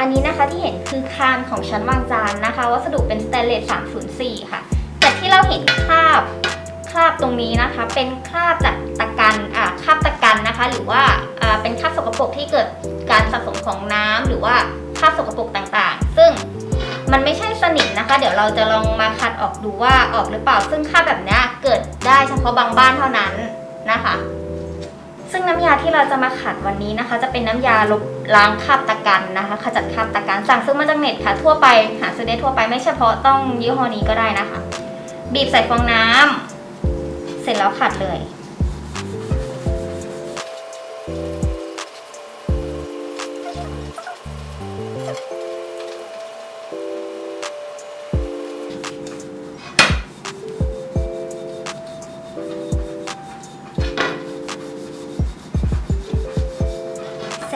อันนี้นะคะที่เห็นคือคานของชั้นวางจานนะคะ วัสดุเป็นสแตนเลส 304 ค่ะ แต่ที่เราเห็นคราบคราบตรงนี้นะคะ เป็นคราบจากตะกันอ่าคราบตะกันนะคะ หรือว่าอ่าเป็นคราบสกปรกที่เกิดการสะสมของน้ำหรือว่าคราบสกปรกต่างๆ ซึ่งมันไม่ใช่สนิมนะคะ เดี๋ยวเราจะลองมาขัดออกดูว่าออกหรือเปล่า ซึ่งคราบแบบนี้เกิดได้เฉพาะบางบ้านเท่านั้นนะคะ ซึ่งน้ำยาที่เราจะมาขัดวันนี้นะคะ จะเป็นน้ำยาลบล้างคราบตะกันนะคะ ขจัดคราบตะกันสั่งซื้อมาจากเน็ตค่ะ ทั่วไปหาซื้อได้ทั่วไปไม่เฉพาะต้องยี่ห้อนี้ก็ได้นะคะ บีบใส่ฟองน้ำเสร็จแล้วขัดเลย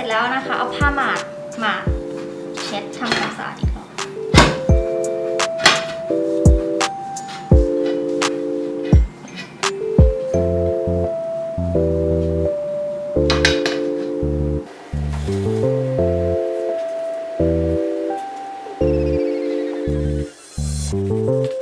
ร็จแล้วนะคะ เอาผ้าหมาดหมาดเช็ดทำความสะอาดอีกรอบ